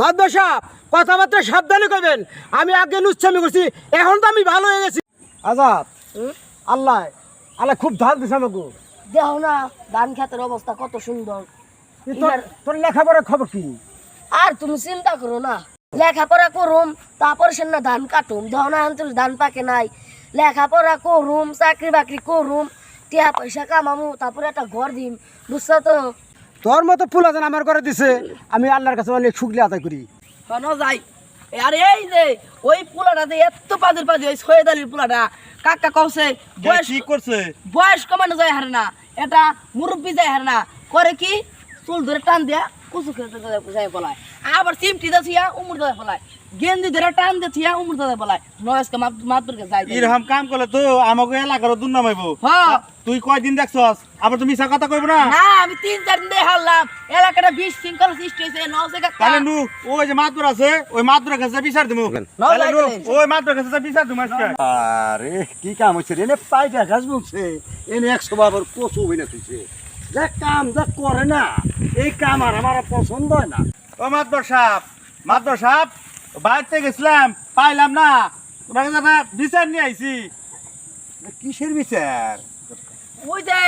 মাদ্র সাহেব কথাবার্তা সাবধানে করবেন আমি আগে নুচ্ছামি করছি এখন তো আমি ভালো হয়ে গেছি। আজাদ আল্লাহ আল্লাহ খুব ধার দিছে আমাকে দেখো না ধান খেতের অবস্থা কত সুন্দর। তোর তোর লেখাপড়ার খবর কি? আর তুমি চিন্তা করো না লেখাপড়া করুম তারপর সে না ধান কাটুম। দেখো না এখন ধান পাকে নাই। লেখাপড়া করুম চাকরি বাকরি করুম টিয়া পয়সা কামামু তারপরে একটা ঘর দিম। বুঝছ তো? তোর মতো ফুল আছেন আমার ঘরে দিছে আমি আল্লাহর কাছে অনেক শুকলে আদায় করি। শোনো যাই। আর এই যে ওই পোলাটাতে এত পাজির পাজি ওই সৈয়দ আলীর পোলাটা কাকা কওছে বয়স কি করছে? বয়স কমানো যায় হারে না এটা মুরব্বী যায় হারে না করে কি? চুল ধরে টান দিয়া কুচু খেতে যায় পলায় আবার চিমটি দা থিয়া উমর দাদা পলায় গেন্দি ধরে টান দিয়ে থিয়া উমর দাদা পলায় নয়স্কা মাতুরকে যায় যায়। এরকম কাম করলে তো আমাকে এলাকার দুর্নাম হইব। হ্যাঁ। তুই কয়দিন দেখছস? আবার তুমি মিশা কথা কইব না? না আমি তিন চার দিন হারলাম। এলাকাটা বিশ শৃঙ্খলা সৃষ্টি হয়েছে নসে কাকা তাহলে নু ওই যে মাতুর আছে ওই মাতুরের কাছে বিচার দিমু। তাহলে নু ওই মাতুরের কাছে বিচার দিমু আজকে। আরে কি কাম হচ্ছে রে? এনে পাইটা গাছ বলছে। এনে একশো বাবার কচু হই না তুইছে। যে কাম যা করে না। এই কাম আর আমার পছন্দ হয় না। ও মাতবর সাহেব মাতবর সাহেব বাড়িতে গেছিলাম পাইলাম না। কাছে একটা বিচার নিয়ে আইছি। কিসের বিচার? ওই যে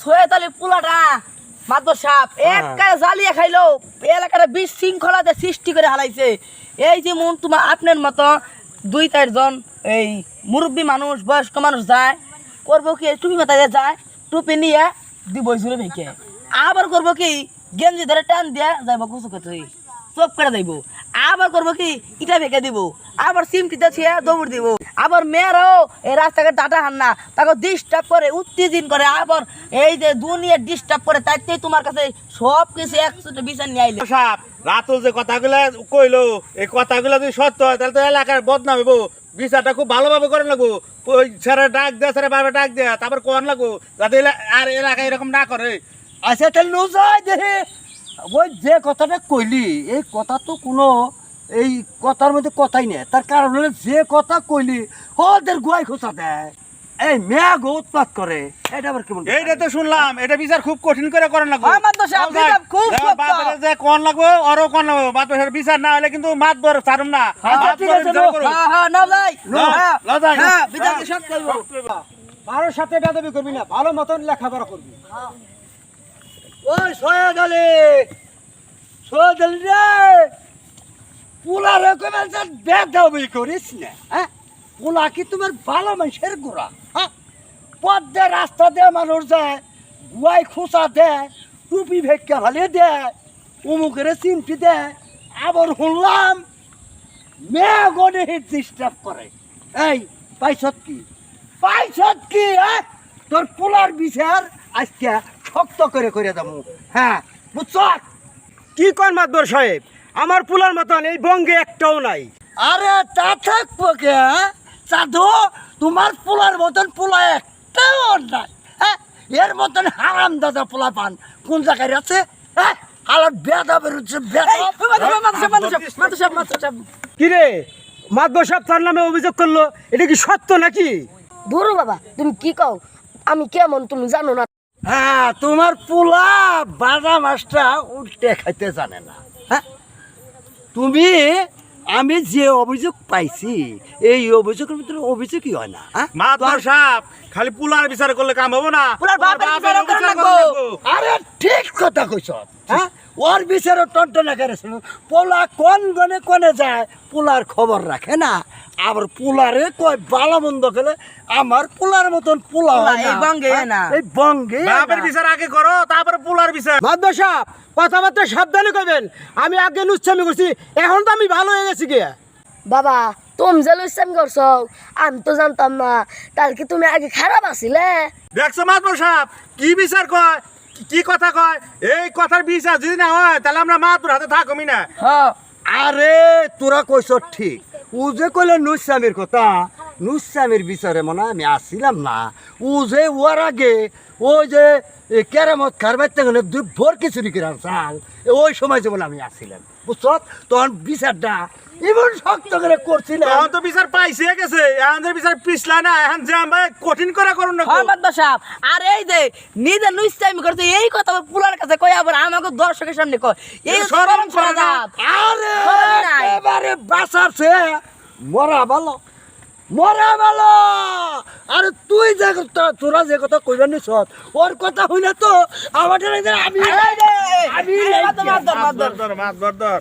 সৈয়দ আলী পোলাটা মাদর সাপ এক কারে জ্বালিয়ে খাইলো। এলাকাটা বিশ শৃঙ্খলাতে সৃষ্টি করে হালাইছে। এই যে মন তোমার আপনার মতো দুই চারজন এই মুরব্বী মানুষ বয়স্ক মানুষ যায় করব কি টুপি মাথায় যায় টুপি নিয়ে দিব জুড়ে ভেঙে আবার করব কি গেঞ্জি ধরে টান দিয়ে যাইব কুচু খেতে চোপ করে দিব আবার করব কি? ইটা ভেঙে দিব। আবার সিমটিতে ছিয়া দৌড় দিব। আবার মেয়েরাও এই রাস্তাঘাট ডাটা হান না। তাকে ডিস্টার্ব করে উত্তেজিত করে। আবার এই যে দুনিয়া ডিস্টার্ব করে তাইতেই তোমার কাছে সব কিছু একসাথে বিচার নিয়ে আইলে। সাহেব রাতুল যে কথাগুলো কইলো, এই কথাগুলো যদি সত্য হয়, তাহলে তো এলাকার বদনাম হইব। বিচারটা খুব ভালোভাবে করে লাগবো। ওই ডাক দেয়, স্যারের বাবা ডাক দেয়, তারপর কোন লাগবো? যাতে আর এলাকায় এরকম না করে। আচ্ছা তাহলে নো যায় দেখে ওই যে কথাটা কইলি এই কথা তো কোনো এই কথার মধ্যে কথাই নেই। তার কারণ হলো যে কথা কইলি ওদের গুয়াই খোঁচা দেয়। এই উৎপাত করে। এটা আবার কেমন এইটা তো শুনলাম এটা বিচার খুব কঠিন করে লাগবো। আমার তো সাহেব, খুব বাপের যে কোন লাগবো আরও কোন লাগবো। বাপের বিচার না হলে কিন্তু মাত বড় ছাড়ুম না। আচ্ছা, ঠিক আছে। হ্যাঁ হ্যাঁ না যাই হ্যাঁ, না। যাই। হ্যাঁ বিচার সব করব। কারোর সাথে বেদবি করবি না ভালো মতন লেখাপড়া করবি। ওই সৈয়দ আলী রে, পুলা রকমের যে বেদাবি করিস না হ্যাঁ? পুলা কি তোমার ভালো মানুষের গোড়া হ্যাঁ? পথ দিয়ে রাস্তা দিয়ে মানুষ যায় গুয়াই খোঁচা টুপি ভেক্কা ভালিয়ে দেয় উমুকের চিমটি দেয়, আবার শুনলাম মেয়ে গনে ডিস্টার্ব করে। এই, পাইছত কি? পাইছত কি হ্যাঁ? তোর পোলার বিচার আজকে শক্ত করে করে দেবো। হ্যাঁ বুঝছ? কি কর মাদবর সাহেব? আমার পুলার মতন এই বঙ্গে একটাও নাই। আরে তা থাকব কে হ্যাঁ? সাধু তোমার পুলার মতন পোলা একটাও নাই হ্যাঁ? এর মতন হারাম দাদা পোলা পান। কোন জায়গায় আছে? হ্যাঁ? আলার বেদা বেরোচ্ছে বেদা। কি রে? মাদবর সাহেব তার নামে অভিযোগ করল এটা কি সত্য নাকি? ধরো বাবা তুমি কি কও? আমি কেমন তুমি জানো না? হ্যাঁ তোমার পোলা বাজা মাছটা উল্টে খাইতে জানে না হ্যাঁ? তুমি আমি যে অভিযোগ পাইছি এই অভিযোগের ভিতরে অভিযোগই হয় না মা মাত সাপ খালি পুলার বিচার করলে কাম হব না। পুলার বাপের বিচার। আরে কথা কইছ? হ্যাঁ ওর বিচারও টনটনা করেছিল পোলা কোন গনে কোনে যায় পোলার খবর রাখে না। আবার পোলারে কয় ভালো মন্দ খেলে আমার পোলার মতন পোলা হয় এই বঙ্গে? না। এই বঙ্গে বাপের বিচার আগে করো তারপরে পুলার বিচার। মাদবর সাহেব কথাবার্তা সাবধানে করবেন আমি আগে নুচ্ছামি করছি এখন তো আমি ভালো হয়ে গেছি গিয়া বাবা তুমি যে লইসাম করছ আমি তো জানতাম না। তাহলে কি তুমি আগে খারাপ আছিলে? দেখছ মাত বড় সাহেব কি বিচার কয়? কি- কথা কয়? এই কথার বিশ্বাস যদি না হয় তাহলে আমরা মা তোর হাতে থাকবি না। হ্যাঁ। আরে তোরা কইস ঠিক। ও যে কইলে নুসামির কথা নুসামির বিচারে মনে আমি আসছিলাম না। ও যে ওর আগে ওই যে এ কেরামত কারবাইতে গেলে দুই ভোর খিচুড়ি কিরাম চাল ওই সময় যেমন আমি আসছিলাম বুঝছ? তখন বিচারটা এমন শক্ত করে করছিলাম এখন তো বিচার পাইছে গেছে এখন যে বিচার পিছলা না এখন যে আমরা কঠিন করে করুন না। মোহাম্মদ বাসাব আর এই যে নিজে নুইস্তামি করতে এই কথা পুলার কাছে কই আবার আমাকে দর্শকের সামনে কয়। এই শরম করা আরে বাঁচাচ্ছে মরা ভালো। মরা ভালো আরে তুই যে কথা তোরা যে কথা কইবেন নিছ ওর কথা হইলে তো আমাদের আমি আমি। মাছ ধর মাছ ধর।